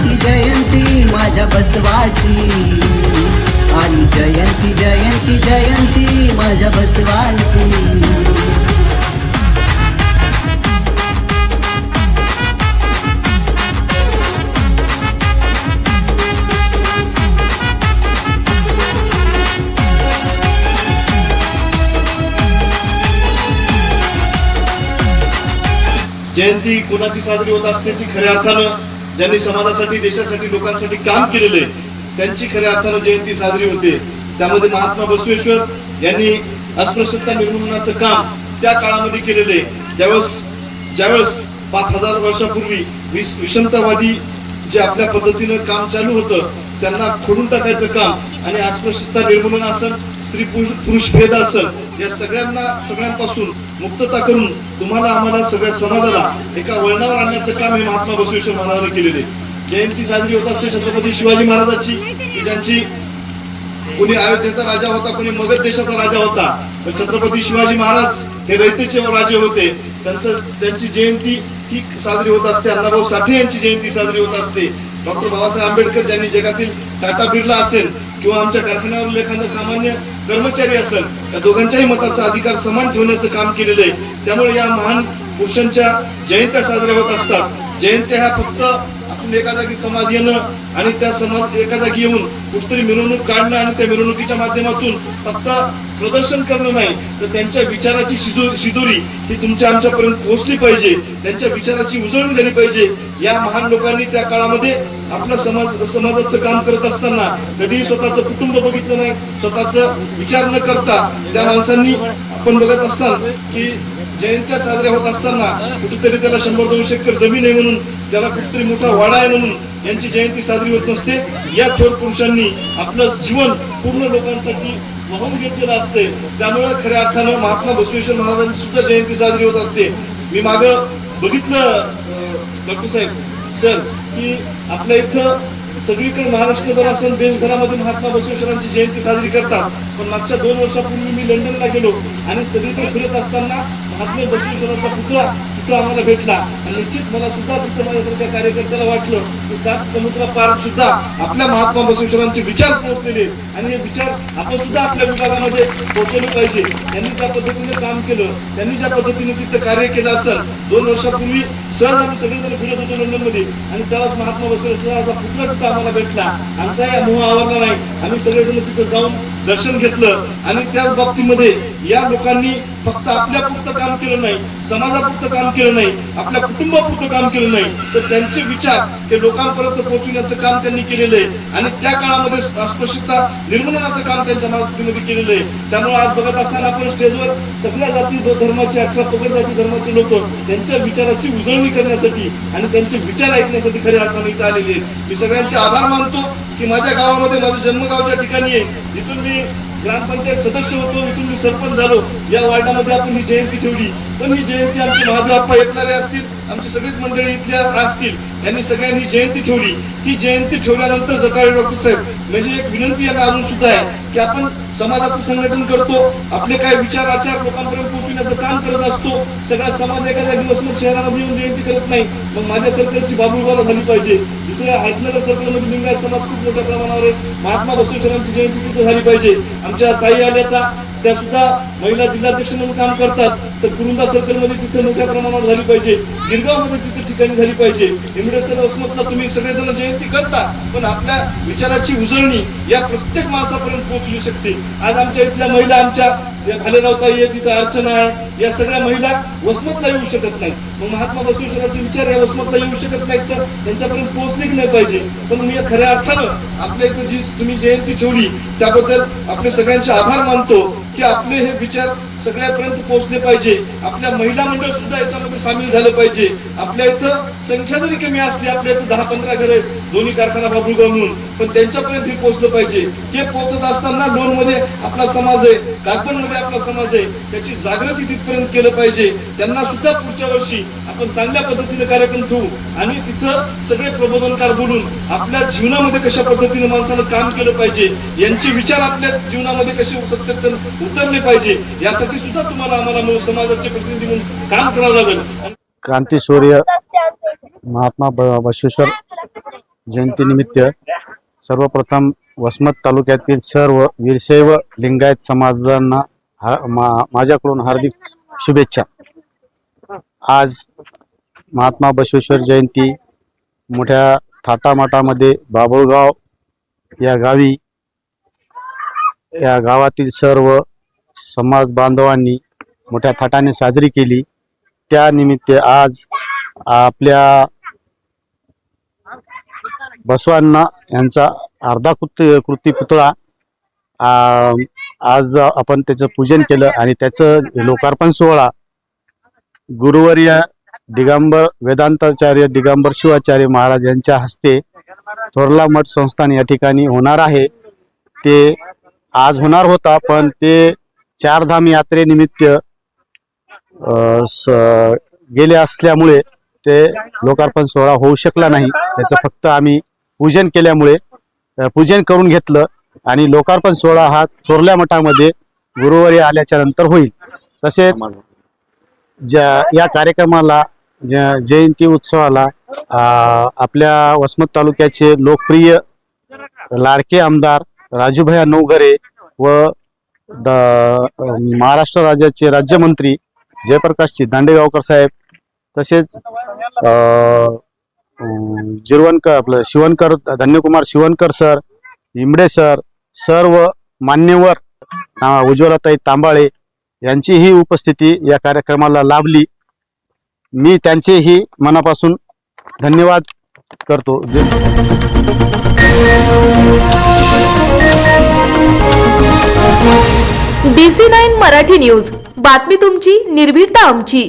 जयंती जयंती माझ्या बसवाची. आली जयंती जयंती जयंती माझ्या बसवाची. जयंती कोणाची साजरी होत असते ती खऱ्या अर्थानं ज्यांनी समाजासाठी देशासाठी लोकांसाठी काम केलेलं आहे त्यांची खऱ्या अर्थानं जयंती साजरी होते. त्यामध्ये महात्मा बसवेश्वर यांनी अस्पृश्यता निर्मूलनाचं काम त्या काळामध्ये केलेलं. आहे ज्यावेळेस ज्यावेळेस पाच हजार वर्षापूर्वी विस विषमतावादी जे आपल्या पद्धतीनं काम चालू होतं त्यांना खोडून टाकायचं काम आणि अस्पृश्यता निर्मूलन असेल स्त्री पुरुष पुरुष भेद असेल या सगळ्यांना सगळ्यांपासून मुक्तता करून तुम्हाला आम्हाला सगळ्या समाजाला एका वळणावर आणण्याचं काम हे महात्मा बसवेश्वर महाराजांनी केलेले जयंती साजरी होत असते छत्रपती शिवाजी महाराजांची की ज्यांची कोणी अयोध्येचा राजा होता कोणी मगध देशाचा राजा होता. पण छत्रपती शिवाजी महाराज हे रयतेचे राजे होते. त्यांचं त्यांची जयंती ही साजरी होत असते. अण्णाभाऊ साठे यांची जयंती साजरी होत असते. डॉक्टर बाबासाहेब आंबेडकर ज्यांनी जगातील टाटा बिर्ला असेल किंवा आमच्या कारखान्यावरील एखादा सामान्य कर्मचारी असेल या दोघांच्याही मताचा अधिकार समान ठेवण्याचं काम केलेलं आहे. त्यामुळे या महान पुरुषांच्या जयंत्या साजऱ्या होत असतात. जयंत्या ह्या फक्त आपण एका जागी समाज येणं आणि त्या समाज एका जागी येऊन कुठतरी मिरवणूक काढणं आणि त्या मिरवणुकीच्या माध्यमातून फक्त प्रदर्शन करणं नाही तर त्यांच्या विचाराची शिदोरी ही तुमच्या आमच्यापर्यंत पोहोचली पाहिजे. त्यांच्या विचाराची उजळणी झाली पाहिजे. या महान लोकांनी त्या काळामध्ये आपलं समाज समाजाचं काम करत असताना कधीही स्वतःचं कुटुंब बघितलं नाही स्वतःच विचार न करता त्या माणसांनी आपण बघत असताल की जयंत्या साजऱ्या होत असताना कुठेतरी त्याला शंभर दोनशे एकर जमीन आहे म्हणून त्याला कुठेतरी मोठा वाडा आहे म्हणून यांची जयंती साजरी होत नसते. या थोर पुरुषांनी आपलं जीवन पूर्ण लोकांसाठी वाहून घेतलेलं असते त्यामुळे खऱ्या अर्थानं महात्मा बसवेश्वर महाराजांची सुद्धा जयंती साजरी होत असते. मी माग बघितलं डॉक्टर साहेब सर की आपल्या इथं सगळीकडे महाराष्ट्रभर असेल देशभरामध्ये महात्मा बसवेश्वरांची जयंती साजरी करतात. पण मागच्या दोन वर्षापूर्वी मी लंडनला गेलो आणि सगळीकडे फिरत असताना महात्मा बसवेश्वरांचा पुतळा मित्र आम्हाला भेटला. आणि निश्चित मला सुद्धा तिथं माझ्यासारख्या कार्यकर्त्याला वाटलं की सात समुद्र पार सुद्धा आपल्या महात्मा बसवेश्वरांचे विचार पोहोचलेले आणि हे विचार आपण सुद्धा आपल्या विभागामध्ये पोहोचवले पाहिजे. त्यांनी ज्या पद्धतीने काम केलं त्यांनी ज्या पद्धतीने तिथं कार्य केलं असेल दोन वर्षापूर्वी सहज आम्ही सगळेजण फिरत होतो लंडनमध्ये आणि त्यावेळेस महात्मा बसवेश्वराचा पुतळा तिथं आम्हाला भेटला. आमचा या मोह आवडला नाही. आम्ही सगळेजण तिथं जाऊन दर्शन घेतलं. आणि त्याच बाबतीमध्ये या लोकांनी फक्त आपल्या पुरतं काम केलं नाही समाजापुरतं काम केलं नाही आपल्या कुटुंबापुरतं काम केलं नाही तर त्यांचे विचार ते लोकांपर्यंत पोहोचविण्याचं काम त्यांनी केलेलं आहे. आणि त्या काळामध्ये अस्पृश्यता निर्मूलनाचं काम त्यांच्या मदतीमध्ये केलेलं आहे. त्यामुळे आज बघत असताना आपण स्टेजवर सगळ्या जाती धर्माचे अठरा सगळ्या जाती धर्माचे लोक त्यांच्या विचाराची उजळणी करण्यासाठी आणि त्यांचे विचार ऐकण्यासाठी खऱ्या अर्थाने इथं आलेले आहेत. मी सगळ्यांचे आभार मानतो की माझ्या गावामध्ये माझं जन्मगावच्या ठिकाणी आहे जिथून मी ग्रामपंचायत सदस्य होतो इथून मी सरपंच झालो. या वार्डामध्ये आपण ही जयंती ठेवली. पण ही जयंती आमचे महादेव आप्पा असतील आमची सगळीच मंडळी इथल्या असतील यांनी सगळ्यांनी जयंती ठेवली. ती जयंती ठेवल्यानंतर सकाळी डॉक्टर साहेब म्हणजे एक विनंती यांना अजून सुद्धा आहे की आपण समाजाचं संघटन करतो आपले काय विचार आचार लोकांपर्यंत पोहोचविण्याचं काम करत असतो सगळा समाज एखाद्या दिवस मग शहरामध्ये येऊन जयंती करत नाही मग माझ्या सरकारची बाबुळगाला झाली पाहिजे. इथे हातनगर सरकारमध्ये लिंगायत समाज खूप मोठ्या प्रमाणावर आहे. महात्मा बसवेश्वरांची जयंती तिथे झाली पाहिजे. आमच्या ताई आल्या त्या सुद्धा महिला जिल्हाध्यक्ष म्हणून काम करतात. तर कुरुंदा सर्कलमध्ये तिथं तिथे मोठ्या प्रमाणावर झाली पाहिजे. गिरगावमध्ये तिथे ठिकाणी झाली पाहिजे. इमिडेसर वसमतला तुम्ही सगळेजण जयंती करता पण आपल्या विचाराची उजळणी या प्रत्येक माणसापर्यंत पोहोचली शकते. आज आमच्या इथल्या महिला आमच्या या भालेराव ताई आहे तिथं अर्चना आहे. या सगळ्या महिला वसमतला येऊ शकत नाही मग महात्मा बसवेश्वराचे विचार या वसमतला येऊ शकत नाहीत तर त्यांच्यापर्यंत पोहोचले की नाही पाहिजे? पण मी खऱ्या अर्थानं आपल्या इथं जी तुम्ही जयंती ठेवली त्याबद्दल आपले सगळ्यांचे आभार मानतो की आपले हे विचार सगळ्यापर्यंत पोहोचले पाहिजे. आपल्या महिला मंडळ सुद्धा याच्यामध्ये सामील झालं पाहिजे. आपल्या इथं संख्या जरी कमी असली आपल्या इथं दहा पंधरा घर आहेत. दोन्ही कारखाना बाबुळगाव म्हणून. पण त्यांच्यापर्यंत हे पोहोचलं पाहिजे. हे पोहोचत असताना लोनमध्ये आपला समाज आहे कागपणमध्ये आपला समाज आहे. त्याची जागृती तिथपर्यंत केलं पाहिजे. त्यांना सुद्धा पुढच्या वर्षी आपण चांगल्या पद्धतीने कार्यक्रम ठेवू. आणि तिथं सगळे प्रबोधनकार बोलून आपल्या जीवनामध्ये कशा पद्धतीने माणसानं काम केलं पाहिजे यांचे विचार आपल्या जीवनामध्ये कसे सत्य उतरले पाहिजे यासाठी सुद्धा तुम्हाला आम्हाला समाजाचे प्रतिनिधी म्हणून काम करावं लागेल. क्रांती सूर्य महात्मा ब बसवेश्वर जयंतीनिमित्त सर्वप्रथम वसमत तालुक्यातील सर्व वीरशैव लिंगायत समाजांना हा मा माझ्याकडून हार्दिक शुभेच्छा. आज महात्मा बसवेश्वर जयंती मोठ्या थाटामाटामध्ये बाबुळगाव या गावी या गावातील सर्व समाज बांधवांनी मोठ्या थाटाने साजरी केली. त्यानिमित्त आज आपल्या बसवांना यांचा अर्धा कृती कृती पुतळा आज आपण त्याचं पूजन केलं आणि त्याचं लोकार्पण सोहळा. गुरुवर्य दिगंबर वेदांताचार्य दिगंबर शिवाचार्य महाराज यांच्या हस्ते थोरला मठ संस्थान या ठिकाणी होणार आहे. ते आज होणार होता पण ते चारधाम यात्रेनिमित्त गेले असल्यामुळे ते लोकार्पण सोहळा होऊ शकला नाही. त्याचं फक्त आम्ही पूजन केल्यामुळे पूजन करून घेतलं आणि लोकार्पण सोहळा हा थोरल्या मठामध्ये गुरुवारी आल्याच्यानंतर होईल. तसेच ज्या या कार्यक्रमाला ज्या जयंती उत्सवाला आपल्या वसमत तालुक्याचे लोकप्रिय लाडके आमदार राजूभैया नवघरे व महाराष्ट्र राज्याचे राज्यमंत्री जयप्रकाशजी दांडेगावकर साहेब तसेच अ, जिरवणकर आपलं शिवणकर धन्यकुमार शिवणकर सर इमडे सर सर्व मान्यवर उज्ज्वलाताई तांबाळे यांचीही उपस्थिती या कार्यक्रमाला लाभली. मी त्यांचेही मनापासून धन्यवाद करतो. जे- डीसी नाईन मराठी न्यूज. बातमी तुमची निर्भीडता आमची.